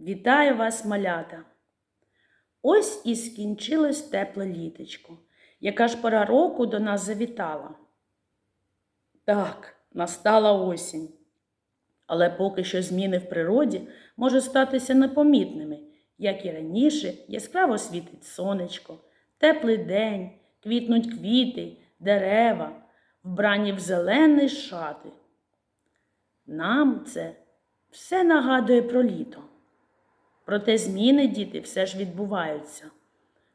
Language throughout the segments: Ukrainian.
Вітаю вас, малята! Ось і скінчилось тепле літочко. Яка ж пора року до нас завітала? Так, настала осінь. Але поки що зміни в природі можуть статися непомітними, як і раніше, яскраво світить сонечко, теплий день, квітнуть квіти, дерева, вбрані в зелений шати. Нам це все нагадує про літо. Проте зміни діти все ж відбуваються.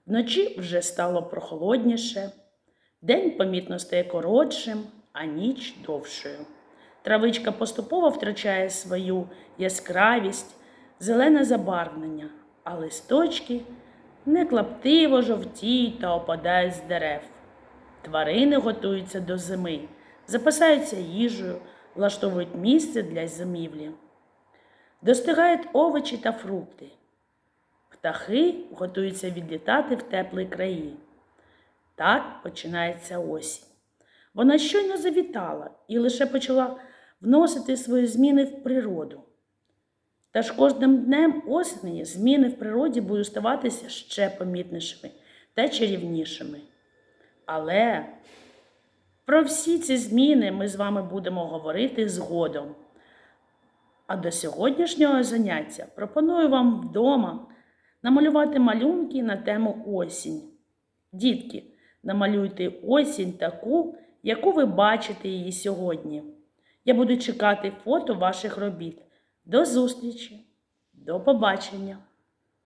Вночі вже стало прохолодніше, день помітно стає коротшим, а ніч довшою. Травичка поступово втрачає свою яскравість, зелене забарвлення, а листочки неклаптиво жовтіють та опадають з дерев. Тварини готуються до зими, запасаються їжею, влаштовують місце для зимівлі. Достигають овочі та фрукти. Птахи готуються відлітати в теплі краї. Так починається осінь. Вона щойно завітала і лише почала вносити свої зміни в природу. Та ж кожним днем осені зміни в природі будуть ставатися ще помітнішими та чарівнішими. Але про всі ці зміни ми з вами будемо говорити згодом. А до сьогоднішнього заняття пропоную вам вдома намалювати малюнки на тему осінь. Дітки, намалюйте осінь таку, яку ви бачите її сьогодні. Я буду чекати фото ваших робіт. До зустрічі, до побачення!